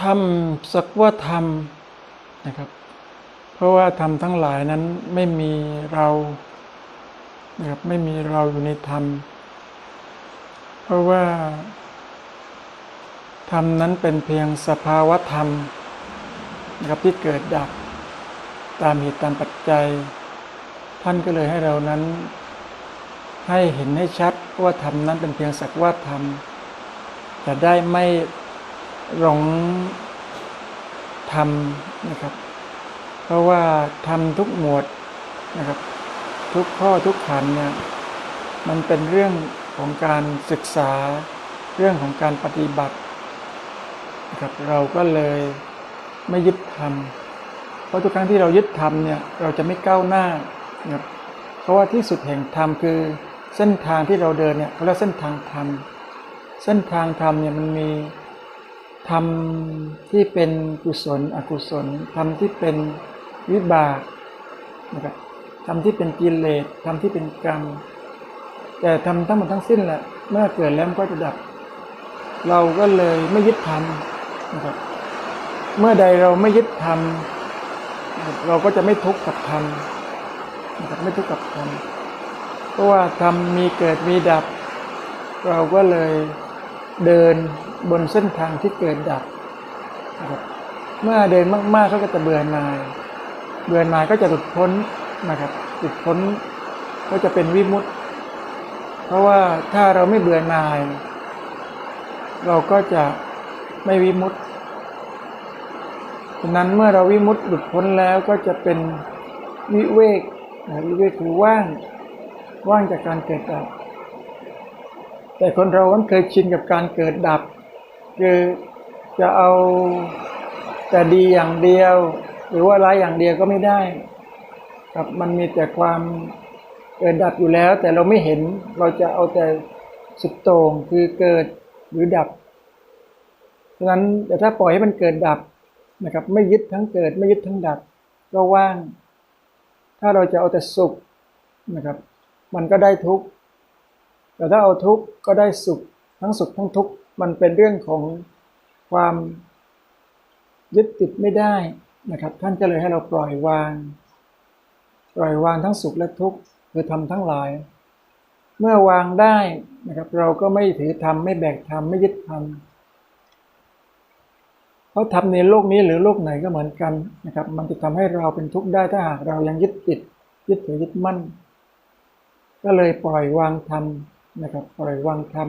ทำสักว่าทำนะครับ เพราะว่าธรรมทั้งหลายนั้นไม่มีเรานะครับไม่มีเราอยู่ในธรรม เพราะว่าธรรมนั้นเป็นเพียงสภาวะธรรมนะครับที่เกิดดับตามเหตุตามปัจจัย ท่านก็เลยให้เรานั้น ให้เห็นให้ชัดว่าธรรมนั้นเป็นเพียงสักว่าธรรมจะได้ไม่ หลงธรรมนะครับ เพราะว่าทำทุกหมวดนะครับ ทุกข้อทุกขันเนี่ยมันเป็นเรื่องของการศึกษาเรื่องของการปฏิบัตินะครับเราก็เลยไม่ยึดธรรมเพราะทุกครั้งที่เรายึดธรรมเนี่ยเราจะไม่ก้าวหน้านะครับเพราะว่าที่สุดแห่งธรรมคือเส้นทางที่เราเดินเนี่ยเขาเรียกเส้นทางธรรมเส้นทางธรรมเนี่ยมันมี ธรรมที่เป็นกุศลอกุศลธรรมที่เป็นวิบากนะครับธรรมที่เป็นกิเลสธรรมที่เป็นกรรม แต่ทำทั้งหมดทั้งสิ้นแหละเมื่อเกิดแล้วก็จะดับ เราก็เลยไม่ยึดธรรมนะครับเมื่อใดเราไม่ยึดธรรมเราก็จะไม่ทุกข์กับธรรมนะครับไม่ทุกข์กับธรรมเพราะว่าธรรมมีเกิดมีดับ เราก็เลย เดินบนเส้นทางที่เกิดดับนะครับเมื่อเดินมากๆเขาก็จะเบื่อหน่าย เบื่อหน่ายก็จะหลุดพ้นนะครับหลุดพ้นก็จะเป็นวิมุตติ เพราะว่าถ้าเราไม่เบื่อหน่าย เราก็จะไม่วิมุตติฉะนั้นเมื่อเราวิมุตติหลุดพ้นแล้วก็จะเป็นวิเวกนะวิเวกคือว่าง ว่างจากการเกิดดับ แต่คนเรามันเคยชินกับการเกิดดับ คือจะเอาแต่ดีอย่างเดียว หรือว่าร้ายอย่างเดียวก็ไม่ได้ ครับมันมีแต่ความเกิดดับอยู่แล้ว แต่เราไม่เห็นเราจะเอาแต่สุดโต่งคือเกิดหรือดับฉะนั้นแต่ถ้าปล่อยให้มันเกิดดับนะครับ ไม่ยึดทั้งเกิดไม่ยึดทั้งดับก็ว่าง ถ้าเราจะเอาแต่สุขนะครับ มันก็ได้ทุกข์ แต่ถ้าเอาทุกข์ก็ได้สุข ทั้งสุขทั้งทุกข์มันเป็นเรื่องของความยึดติดไม่ได้นะครับท่านก็เลยให้เราปล่อยวาง ปล่อยวางทั้งสุขและทุกข์คือทำทั้งหลาย เมื่อวางได้นะครับ เราก็ไม่ถือธรรมไม่แบกธรรมไม่ยึดธรรมเพราะธรรมในโลกนี้หรือโลกไหนก็เหมือนกันนะครับ มันจะทำให้เราเป็นทุกข์ได้ถ้าหากเรายังยึดติด ยึดถือยึดมั่น ก็เลยปล่อยวางธรรม นะครับปล่อยวางธรรม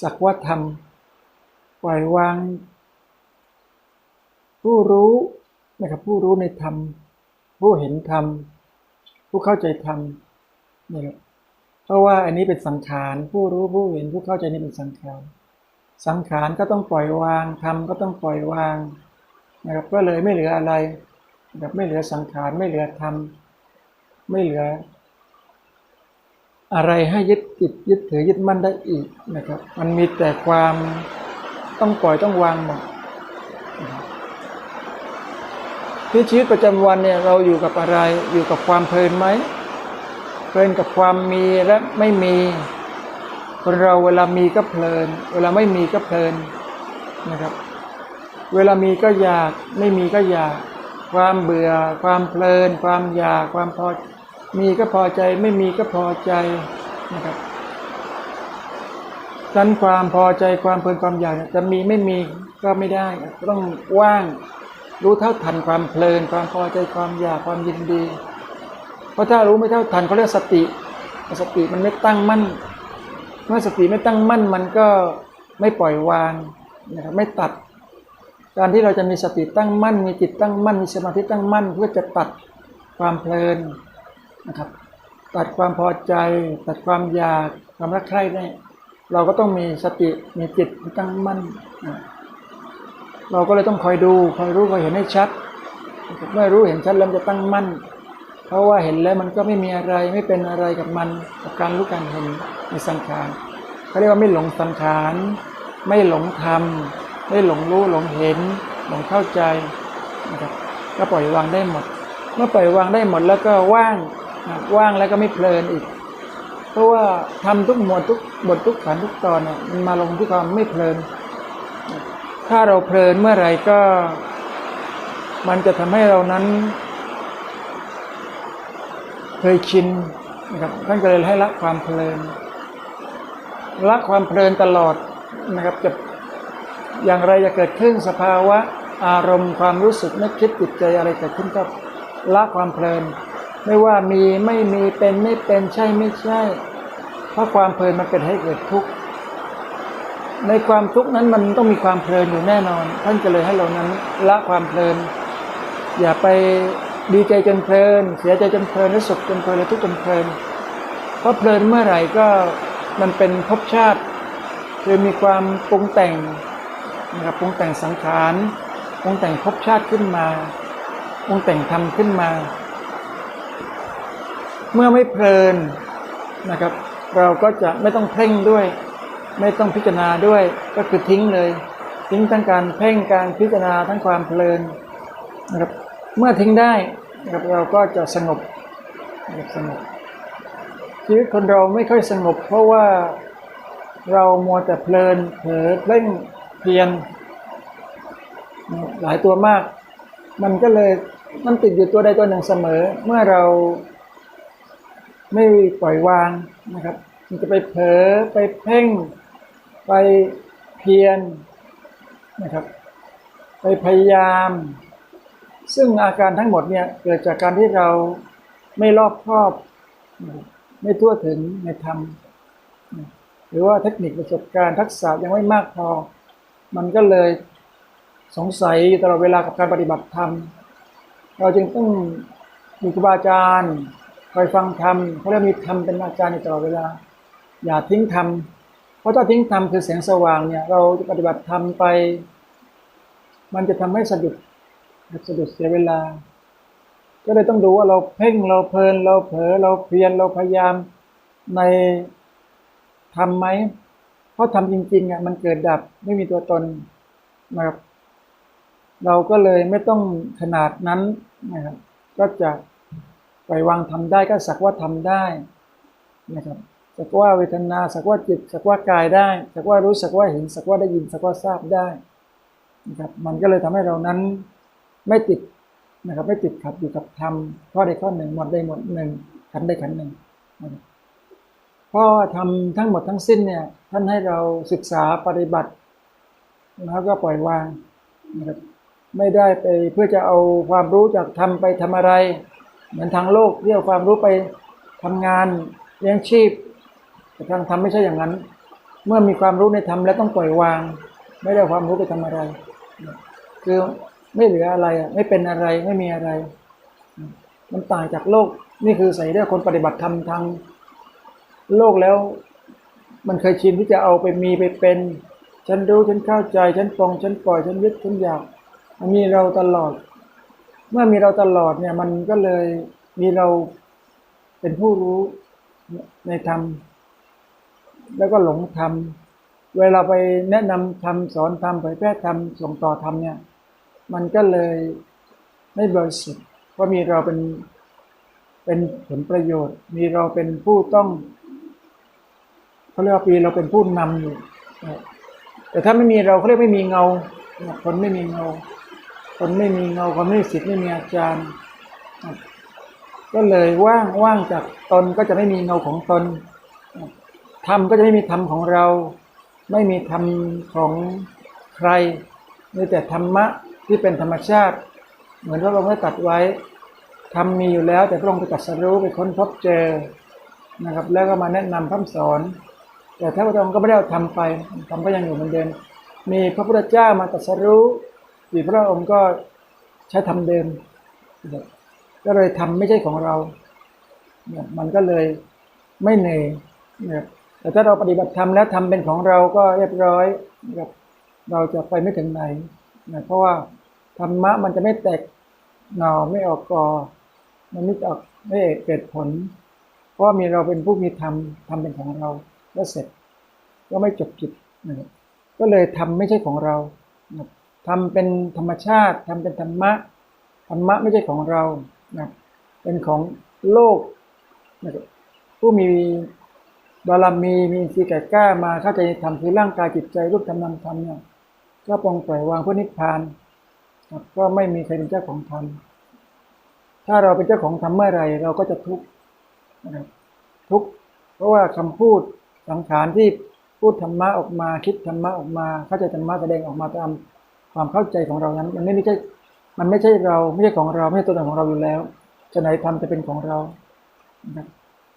สักว่าธรรมปล่อยวาง ผู้รู้นะครับผู้รู้ในธรรม ผู้เห็นธรรม ผู้เข้าใจธรรมนี่ครับเพราะว่าอันนี้เป็นสังขารผู้รู้ผู้เห็นผู้เข้าใจนี่เป็นสังขารสังขารก็ต้องปล่อยวางธรรมก็ต้องปล่อยวางนะครับก็เลยไม่เหลืออะไรนะครับไม่เหลือสังขารไม่เหลือธรรมไม่เหลือ อะไรให้ยึดติดยึดถือยึดมั่นได้อีกนะครับ มันมีแต่ความต้องปล่อยต้องวางหมดที่ชีวิตประจำวันเนี่ยเราอยู่กับอะไรอยู่กับความเพลินไหมเพลินกับความมีและไม่มีคนเราเวลามีก็เพลิน เวลาไม่มีก็เพลินนะครับ เวลามีก็อยากไม่มีก็อยาก ความเบื่อ ความเพลิน ความอยากความพอ มีก็พอใจไม่มีก็พอใจนะครับดันความพอใจความเพลินความอยากจะมีไม่มีก็ไม่ได้ต้องว่างรู้เท่าทันความเพลิน ความพอใจความอยากความยินดี เพราะถ้ารู้ไม่เท่าทันเขาเรียกสติ สติมันไม่ตั้งมั่น เมื่อสติไม่ตั้งมั่นมันก็ไม่ปล่อยวางนะครับไม่ตัด การที่เราจะมีสติตั้งมั่น มีจิตตั้งมั่นมีสมาธิตั้งมั่น เพื่อจะตัดความเพลิน นะครับ ตัดความพอใจ ตัดความอยากความรักใคร่ได้เราก็ต้องมีสติมีจิตตั้งมั่นนะเราก็เลยต้องคอยดูคอยรู้คอยเห็นให้ชัดเมื่อรู้เห็นชัดแล้วจะตั้งมั่น เพราะว่าเห็นแล้วมันก็ไม่มีอะไรไม่เป็นอะไรกับมันกับการรู้การเห็นในสังขารเขาเรียกว่าไม่หลงสังขารไม่หลงธรรมไม่หลงรู้หลงเห็น หลงเข้าใจนะครับก็ปล่อยวางได้หมด เมื่อปล่อยวางได้หมดแล้วก็ว่าง ว่างแล้วก็ไม่เพลินอีก เพราะว่าทำทุกหมวดทุกบททุกขันทุกตอนเนี่ยมันมาลงที่ความไม่เพลิน ถ้าเราเพลินเมื่อไหร่ก็ มันจะทำให้เรานั้นเคยชินนะครับท่านก็เลยให้ละความเพลินละความเพลินตลอดนะครับจะอย่างไรจะเกิดขึ้นสภาวะอารมณ์ความรู้สึกนึกคิดจิตใจอะไรเกิดขึ้นก็ละความเพลิน ไม่ว่ามีไม่มีเป็นไม่เป็นใช่ไม่ใช่ เพราะความเพลินมันเป็นให้เกิดทุกข์ในความทุกข์นั้นมันต้องมีความเพลินอยู่แน่นอน ท่านก็เลยให้เรานั้นละความเพลิน อย่าไปดีใจจนเพลิน เสียใจจนเพลินและสุขจนเพลินและทุกข์จนเพลิน เพราะเพลินเมื่อไหร่ก็มันเป็นภพชาติคือมีความปรุงแต่งนะครับปรุงแต่งสังขารปรุงแต่งภพชาติขึ้นมาปรุงแต่งธรรมขึ้นมา เมื่อไม่เพลินนะครับ เราก็จะไม่ต้องเพ่งด้วย ไม่ต้องพิจารณาด้วยก็คือทิ้งเลย ทิ้งทั้งการเพ่งการพิจารณาทั้งความเพลินนะครับเมื่อทิ้งได้นะครับเราก็จะสงบสงบชีวิตคนเราไม่ค่อยสงบ เพราะว่าเรามัวแต่เพลินเผลอเพ่งเพียนหลายตัวมาก มันก็เลยมันติดอยู่ตัวใดตัวหนึ่งเสมอ เมื่อเรา ไม่ปล่อยวางนะครับมันจะไปเผลอไปเพ่ง ไปเพียนนะครับ ไปพยายาม ซึ่งอาการทั้งหมดเนี่ยเกิดจากการที่เราไม่รอบครอบ ไม่ทั่วถึงในธรรม หรือว่าเทคนิคประสบการณ์ทักษะยังไม่มากพอ มันก็เลยสงสัยตลอดเวลากับการปฏิบัติธรรม เราจึงต้องมีครูบาอาจารย์ คอยฟังธรรมเพราเรามีธรรมเป็นอาจารย์อยู่ตลอดเวลา อย่าทิ้งธรรมเพราะถ้าทิ้งธรรมคือแสงสว่างเนี่ย เราปฏิบัติธรรมไป มันจะทำให้สะดุดสะดุดเสียเวลา ก็เลยต้องดูว่าเราเพ่งเราเพลิน เราเผลอเราเพียรเราพยายามในทำไหม เพราะทำจริงๆอะมันเกิดดับไม่มีตัวตนนะครับ เราก็เลยไม่ต้องขนาดนั้นนะครับ ก็จะ ปล่อยวางทำได้ก็สักว่าทำได้นะครับสักว่าเวทนาสักว่าจิตสักว่ากายได้ สักว่ารู้สักว่าเห็นสักว่าได้ยินสักว่าทราบได้นะครับมันก็เลยทำให้เรานั้นไม่ติดนะครับไม่ติดขัดอยู่กับธรรมข้อใดข้อหนึ่งหมดใดหมดหนึ่งขันใดขันหนึ่งเพราะว่าทำทั้งหมดทั้งสิ้นเนี่ยท่านให้เราศึกษาปฏิบัติแล้วก็ปล่อยวางนะครับไม่ได้ไปเพื่อจะเอาความรู้จากทำไปทำอะไร เหมือนทางโลกที่เอาความรู้ไปทำงานเลี้ยงชีพ แต่ทางธรรมไม่ใช่อย่างนั้น เมื่อมีความรู้ในธรรมแล้วต้องปล่อยวาง ไม่ได้ความรู้ไปทำอะไร คือไม่เหลืออะไรไม่เป็นอะไรไม่มีอะไร มันต่างจากโลกนี่คือใส่ได้คนปฏิบัติธรรมทางโลกแล้ว มันเคยชินที่จะเอาไปมีไปเป็น ฉันรู้ฉันเข้าใจ ฉันปรงฉันปล่อยฉันยึดฉันอยากมันมีเราตลอด เมื่อมีเราตลอดเนี่ย มันก็เลยมีเราเป็นผู้รู้ในธรรม แล้วก็หลงธรรม เวลาไปแนะนำธรรมสอนธรรมเผยแพร่ธรรมส่งต่อธรรมเนี่ย มันก็เลยไม่บริสุทธิ์เพราะมีเราเป็นเป็นผลประโยชน์ มีเราเป็นผู้ต้องเขาเรียกว่าปีเราเป็นผู้นำอยู่แต่ถ้าไม่มีเราเขาเรียกไม่มีเงาคนไม่มีเงา คนไม่มีเงาคนไม่มีสิทธิ์ไม่มีอาจารย์ ก็เลยว่างว่างจากตนก็จะไม่มีเงาของตนธรรมก็จะไม่มีธรรมของเรา ไม่มีธรรมของใครมีแต่ธรรมะที่เป็นธรรมชาติ เหมือนพระองค์ได้ตัดไว้ธรรมมีอยู่แล้ว แต่พระองค์ไปตรัสรู้ไปค้นพบเจอนะครับ แล้วก็มาแนะนำคำสอน แต่ถ้าพระองค์ก็ไม่ได้เอาทำไปทำก็ยังอยู่เหมือนเดิมมีพระพุทธเจ้ามาตรัสรู้ อีกพระองค์ก็ใช้ทำเดิม ก็เลยทำไม่ใช่ของเราเนี่ยมันก็เลยไม่เหนื่อยนะครับแต่ถ้าเราปฏิบัติธรรมแล้วทำเป็นของเราก็เรียบร้อยนะครับเราจะไปไม่ถึงไหนนะเพราะว่าธรรมะมันจะไม่แตกหน่อไม่ออกกอ มันไม่ออกไม่เกิดผล เพราะมีเราเป็นผู้มีธรรมทำเป็นของเราแล้วเสร็จ ก็ไม่จบจิตนะครับก็เลยทำไม่ใช่ของเรานะ ทำเป็นธรรมชาติทำเป็นธรรมะ ธรรมะไม่ใช่ของเรานะเป็นของโลกนะผู้มีบารมีมีอินทรีย์แก่กล้ามาเข้าใจธรรมคือร่างกายจิตใจรูปธรรมนามธรรมเนี่ยก็ปลงปล่อยวางเพื่อนิพพานก็ไม่มีใครเป็นเจ้าของธรรมถ้าเราเป็นเจ้าของธรรมเมื่อไรเราก็จะทุกข์นะครับทุกข์เพราะว่าคำพูดสังขารที่พูดธรรมะออกมาคิดธรรมะออกมาเข้าใจธรรมะแสดงออกมาตาม ความเข้าใจของเรานั้นมันไม่ใช่มันไม่ใช่เราไม่ใช่ของเราไม่ใช่ตัวตนของเราอยู่แล้วจะไหนธรรมจะเป็นของเรานะ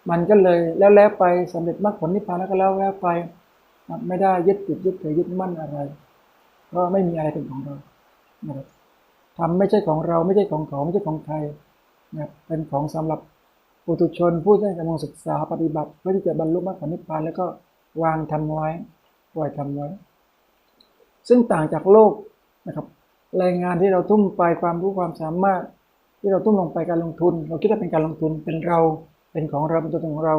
มันก็เลยแล้วแล้วไปสำเร็จมรรคผลนิพพานแล้วก็แล้วแล้วไปไม่ได้ยึดติดยึดถือยึดมั่นอะไร เพราะไม่มีอะไรเป็นของเรานะครับธรรมไม่ใช่ของเราไม่ใช่ของเขาไม่ใช่ของใครนะเป็นของสำหรับปุถุชนผู้ที่กำลังศึกษาปฏิบัติเพื่อที่จะบรรลุมรรคผลนิพพานแล้วก็วางทำไว้ปล่อยทำไว้ ซึ่งต่างจากโลก นะครับแรงงานที่เราทุ่มไปความรู้ความสามารถ ที่เราทุ่มลงไปการลงทุน เราคิดว่าเป็นการลงทุนเป็นเราเป็นของเราเป็นตัวตนของเรา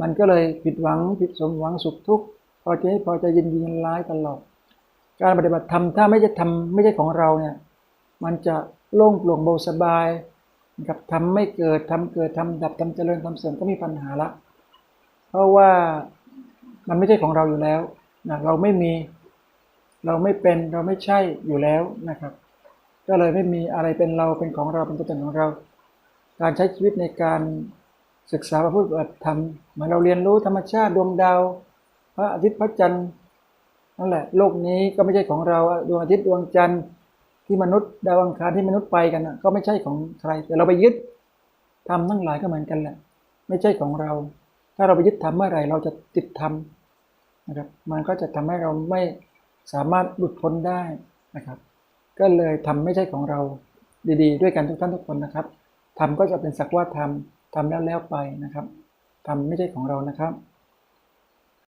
มันก็เลยผิดหวังผิดสมหวังสุขทุกข์พอใจพอใจยินดียินร้ายตลอดการปฏิบัติธรรมถ้าไม่ใช่ทำไม่ใช่ของเราเนี่ยมันจะโล่งโปร่งเบาสบายนะครับทำไม่เกิดทำเกิดทำดับทำเจริญทำเสริมก็มีปัญหาละ เพราะว่ามันไม่ใช่ของเราอยู่แล้วนะเราไม่มี เราไม่เป็นเราไม่ใช่อยู่แล้วนะครับ ก็เลยไม่มีอะไรเป็นเราเป็นของเราเป็นตัวตนของเรา การใช้ชีวิตในการศึกษาพระพุทธธรรมเหมือนเราเรียนรู้ธรรมชาติดวงดาว พระอาทิตย์พระจันทร์นั่นแหละ โลกนี้ก็ไม่ใช่ของเราดวงอาทิตย์ดวงจันทร์ที่มนุษย์ดาวอังคารที่มนุษย์ไปกันก็ไม่ใช่ของใคร แต่เราไปยึดทำทั้งหลายก็เหมือนกันแหละ ไม่ใช่ของเรา ถ้าเราไปยึดทำเมื่อไหร่เราจะติดทำนะครับมันก็จะทำให้เราไม่ สามารถหลุดพ้นได้นะครับ ก็เลยทำไม่ใช่ของเราดีๆ ด้วยกันทุกท่านทุกคนนะครับทำก็จะเป็นสักว่าทำทำแล้วแล้วไปนะครับทำไม่ใช่ของเรานะครับ